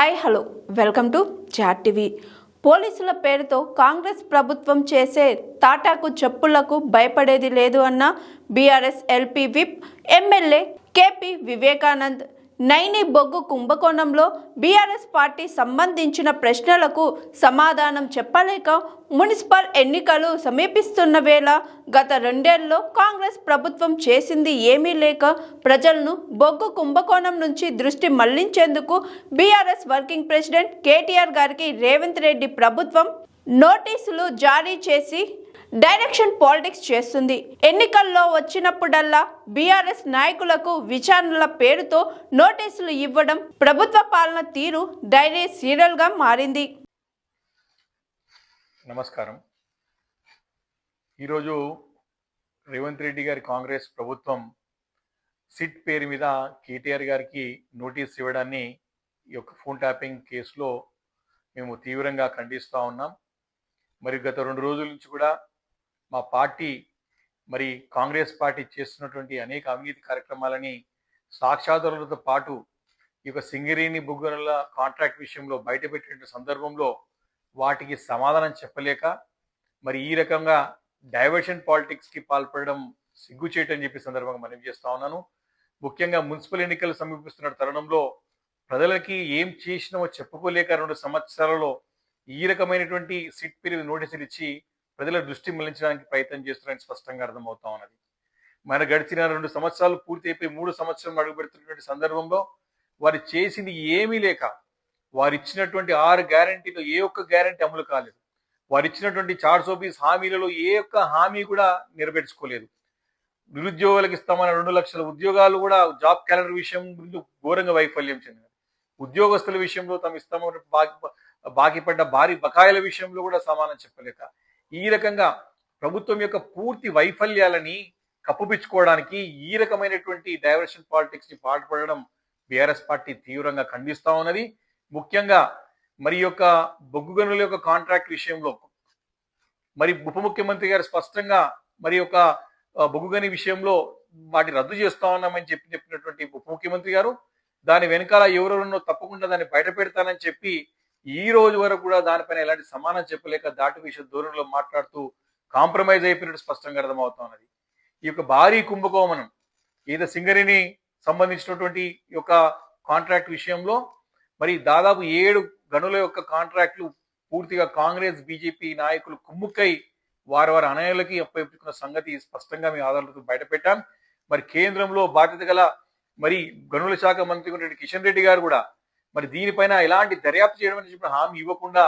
Hi hello. Welcome to chat TV. పోలీసుల పేరుతో కాంగ్రెస్ ప్రభుత్వం చేసే తాటాకు చెప్పులకు భయపడేది లేదు అన్న BRS LP whip MLA KP Vivekanand. Naini బొగ్గు కుంభకోణంలో బీఆర్ఎస్ పార్టీ సంబంధించిన ప్రశ్నలకు సమాధానం చెప్పలేక మున్సిపల్ ఎన్నికలు సమీపిస్తున్న వేళ గత రెండేళ్ళలో కాంగ్రెస్ ప్రభుత్వం చేసింది ఏమీ లేక ప్రజలను బొగ్గు కుంభకోణం నుంచి దృష్టి మళ్ళించేందుకు బీఆర్ఎస్ వర్కింగ్ ప్రెసిడెంట్ కేటీఆర్ గారికి రేవంత్ రెడ్డి ప్రభుత్వం నోటీసులు జారీ చేసి డైరెక్షన్ పాలిటిక్స్ చేస్తుంది. ఎన్నికల్లో వచ్చినప్పుడల్లా బీఆర్ఎస్ నాయకులకు విచారణల పేరుతో నోటీసులు ఇవ్వడం ప్రభుత్వ పాలన తీరు డైరీ సీరియల్గా మారింది. నమస్కారం. ఈరోజు రేవంత్ రెడ్డి గారి కాంగ్రెస్ ప్రభుత్వం సిట్ పేరు మీద కేటీఆర్ గారికి నోటీస్ ఇవ్వడాన్ని ఈ యొక్క ఫోన్ ట్యాపింగ్ కేసులో మేము తీవ్రంగా ఖండిస్తూ ఉన్నాం. మరి గత రెండు రోజుల నుంచి కూడా మా పార్టీ మరి కాంగ్రెస్ పార్టీ చేస్తున్నటువంటి అనేక అవినీతి కార్యక్రమాలని సాక్షాధారులతో పాటు ఈ యొక్క సింగరేణి బుగ్గనుల కాంట్రాక్ట్ విషయంలో బయటపెట్టిన సందర్భంలో వాటికి సమాధానం చెప్పలేక మరి ఈ రకంగా డైవర్షన్ పాలిటిక్స్కి పాల్పడడం చేయటం చెప్పి సందర్భంగా మనం చేస్తా ఉన్నాను. ముఖ్యంగా మున్సిపల్ ఎన్నికలు సమీపిస్తున్న తరుణంలో ప్రజలకి ఏం చేసినామో చెప్పుకోలేక రెండు సంవత్సరాలలో ఈ రకమైనటువంటి సిట్ పీరియడ్ నోటీసులు ఇచ్చి ప్రజల దృష్టి మళ్ళించడానికి ప్రయత్నం చేస్తున్నారని స్పష్టంగా అర్థమవుతా ఉన్నది. మన గడిచిన రెండు సంవత్సరాలు పూర్తి అయిపోయి మూడు సంవత్సరం అడుగుపెడుతున్నటువంటి సందర్భంలో వారు చేసింది ఏమీ లేక వారు ఇచ్చినటువంటి ఆరు గ్యారంటీలో ఏ ఒక్క గ్యారంటీ అమలు కాలేదు. వారు ఇచ్చినటువంటి చార్ సోపీస్ హామీలలో ఏ ఒక్క హామీ కూడా నెరవేర్చుకోలేదు. నిరుద్యోగులకు ఇస్తామన్న రెండు లక్షల ఉద్యోగాలు కూడా జాబ్ క్యాలెండర్ విషయం ముందు ఘోరంగా వైఫల్యం చెందినది ఉద్యోగస్తుల విషయంలో తమ ఇస్తామన్న బాకీ బాకీ పడ్డ భారీ బకాయిల విషయంలో కూడా సమానం చెప్పలేక ఈ రకంగా ప్రభుత్వం యొక్క పూర్తి వైఫల్యాలని కప్పుపిచ్చుకోవడానికి ఈ రకమైనటువంటి డైవర్షన్ పాలిటిక్స్ని పాటుపడడం బీఆర్ఎస్ పార్టీ తీవ్రంగా ఖండిస్తా ఉన్నది. ముఖ్యంగా మరి యొక్క బొగ్గు గనుల యొక్క కాంట్రాక్ట్ విషయంలో మరి ఉప ముఖ్యమంత్రి గారు స్పష్టంగా మరి యొక్క బొగ్గు గని విషయంలో వాటి రద్దు చేస్తా ఉన్నామని చెప్పి చెప్పినటువంటి ఉప ముఖ్యమంత్రి గారు దాని వెనకాల ఎవరెవరినో తప్పకుండా దాన్ని బయట పెడతానని చెప్పి ఈ రోజు వరకు కూడా దానిపైన ఎలాంటి సమానం చెప్పలేక దాటి విషయ ధోరణిలో మాట్లాడుతూ కాంప్రమైజ్ అయిపోయినట్టు స్పష్టంగా అర్థమవుతా ఉన్నది. ఈ యొక్క భారీ కుంభకోణం ఏదో సింగరిని సంబంధించినటువంటి ఈ యొక్క కాంట్రాక్ట్ విషయంలో మరి దాదాపు ఏడు గనుల యొక్క కాంట్రాక్ట్లు పూర్తిగా కాంగ్రెస్ బీజేపీ నాయకులు కుమ్ముక్కై వారి వారి అనయాలకి అప్పచెప్పుకున్న సంగతి స్పష్టంగా మేము ఆధారాలతో బయటపెట్టాం. మరి కేంద్రంలో బాధ్యత గల మరి గనుల శాఖ మంత్రి ఉన్నటువంటి కిషన్ రెడ్డి గారు కూడా మరి దీనిపైన ఎలాంటి దర్యాప్తు చేయడం అని చెప్పిన హామీ ఇవ్వకుండా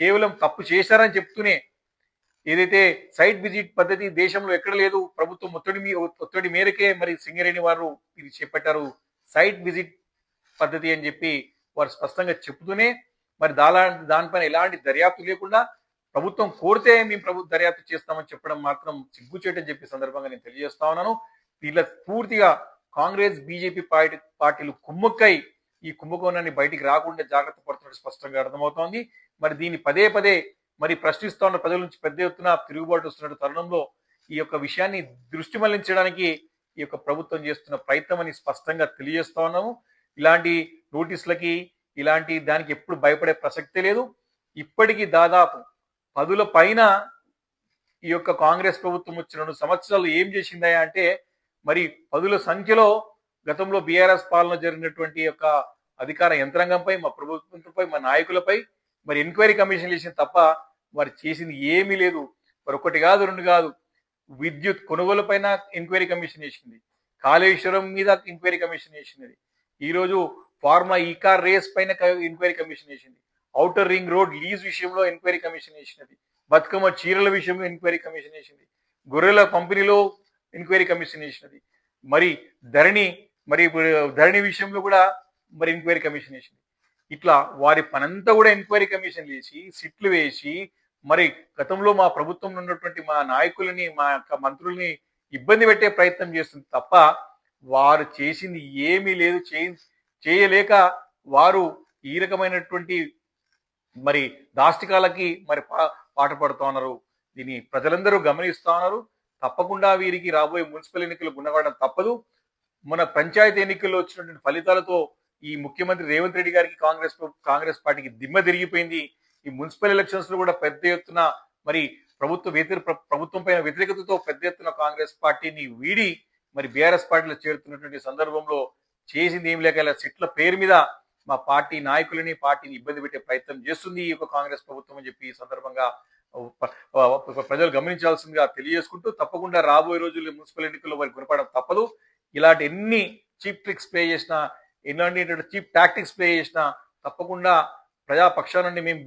కేవలం తప్పు చేశారని చెప్తూనే ఏదైతే సైట్ విజిట్ పద్ధతి దేశంలో ఎక్కడ లేదు ప్రభుత్వం ఒత్తిడి మీ ఒత్తిడి మేరకే మరి సింగరేణి వారు ఇది చేపట్టారు సైట్ విజిట్ పద్ధతి అని చెప్పి వారు స్పష్టంగా చెప్తూనే మరి దాలా దానిపైన ఎలాంటి దర్యాప్తు లేకుండా ప్రభుత్వం కోరితే మేము ప్రభు దర్యాప్తు చేస్తామని చెప్పడం మాత్రం సిగ్గుచేటని చెప్పి సందర్భంగా నేను తెలియజేస్తా ఉన్నాను. వీళ్ళ పూర్తిగా కాంగ్రెస్ బీజేపీ పార్టీ పార్టీలు కుమ్మక్కై ఈ కుంభకోణాన్ని బయటికి రాకుండా జాగ్రత్త పడుతున్నట్టు స్పష్టంగా అర్థమవుతోంది. మరి దీన్ని పదే పదే మరి ప్రశ్నిస్తోన్న ప్రజల నుంచి పెద్ద ఎత్తున తిరుగుబాటు వస్తున్న తరుణంలో ఈ యొక్క విషయాన్ని దృష్టి మళ్ళించడానికి ఈ యొక్క ప్రభుత్వం చేస్తున్న ప్రయత్నం అని స్పష్టంగా తెలియజేస్తా ఉన్నాము. ఇలాంటి నోటీసులకి ఇలాంటి దానికి ఎప్పుడు భయపడే ప్రసక్తి లేదు. ఇప్పటికీ దాదాపు పదుల పైన ఈ యొక్క కాంగ్రెస్ ప్రభుత్వం వచ్చిన రెండు సంవత్సరాలు ఏం చేసిందా అంటే మరి పదుల సంఖ్యలో గతంలో బీఆర్ఎస్ పాలన జరిగినటువంటి యొక్క అధికార యంత్రాంగంపై మా ప్రభుత్వంపై మా నాయకులపై మరి ఎంక్వైరీ కమిషన్ చేసింది తప్ప మరి చేసింది ఏమీ లేదు. మరి ఒకటి కాదు రెండు కాదు. విద్యుత్ కొనుగోలుపైన ఎంక్వైరీ కమిషన్ చేసింది. కాళేశ్వరం మీద ఎంక్వైరీ కమిషన్ చేసినది ఈరోజు ఫార్మా ఈ కార్ రేస్ పైన ఎంక్వైరీ కమిషన్ చేసింది. ఔటర్ రింగ్ రోడ్ లీజ్ విషయంలో ఎంక్వైరీ కమిషన్ చేసినది బతుకమ్మ చీరల విషయంలో ఎంక్వైరీ కమిషన్ చేసింది. గొర్రెల పంపిణీలో ఎంక్వైరీ కమిషన్ చేసినది. మరి ధరణి మరి ఇప్పుడు ధరణి విషయంలో కూడా మరి ఎంక్వైరీ కమిషన్ వేసింది ఇట్లా వారి పనంతా కూడా ఎంక్వైరీ కమిషన్ వేసి సిట్లు వేసి మరి గతంలో మా ప్రభుత్వంలో ఉన్నటువంటి మా నాయకులని మా యొక్క మంత్రుల్ని ఇబ్బంది పెట్టే ప్రయత్నం చేస్తుంది తప్ప వారు చేసింది ఏమీ లేదు చేయ చేయలేక వారు ఈ రకమైనటువంటి మరి దాష్టికాలకి మరి పా పాట పడుతూ ఉన్నారు. దీన్ని ప్రజలందరూ గమనిస్తూ ఉన్నారు. తప్పకుండా వీరికి రాబోయే మున్సిపల్ ఎన్నికలు గుణపడడం తప్పదు. మన పంచాయతీ ఎన్నికల్లో వచ్చినటువంటి ఫలితాలతో ఈ ముఖ్యమంత్రి రేవంత్ రెడ్డి గారికి కాంగ్రెస్ కాంగ్రెస్ పార్టీకి దిమ్మ తిరిగిపోయింది. ఈ మున్సిపల్ ఎలక్షన్స్లో కూడా పెద్ద ఎత్తున మరి ప్రభుత్వ వ్యతిరేక ప్రభుత్వం పైన వ్యతిరేకతతో పెద్ద ఎత్తున కాంగ్రెస్ పార్టీని వీడి మరి బీఆర్ఎస్ పార్టీలో చేరుతున్నటువంటి సందర్భంలో చేసింది ఏం లేక ఇలా సిట్ల పేరు మీద మా పార్టీ నాయకులని పార్టీని ఇబ్బంది పెట్టే ప్రయత్నం చేస్తుంది ఈ యొక్క కాంగ్రెస్ ప్రభుత్వం అని చెప్పి ఈ సందర్భంగా ప్రజలు గమనించాల్సిందిగా తెలియజేసుకుంటూ తప్పకుండా రాబోయే రోజుల్లో మున్సిపల్ ఎన్నికల్లో వారికి గుణపడడం తప్పదు. ఇలాంటి ఎన్ని చీప్ ట్రిక్స్ ప్లే చేసినా ఎలాంటి చీప్ టాక్టిక్స్ ప్లే చేసినా తప్పకుండా ప్రజా పక్షాన నుండి మేము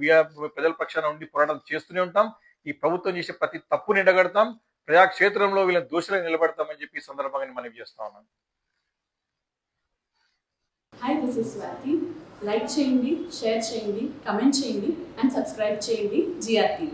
ప్రజల పక్షాన నుండి పోరాటం చేస్తూనే ఉంటాం. ఈ ప్రభుత్వం చేసే ప్రతి తప్పుని ఎండగడతాం ప్రజాక్షేత్రంలో వీళ్ళని దోషులకు నిలబడతామని చెప్పి సందర్భంగా మనవి చేస్తా ఉన్నాను. Hi this is Swati like చేయండి షేర్ చేయండి కమెంట్ చేయండి అండ్ సబ్స్క్రైబ్ చేయండి జిఆర్టీవీ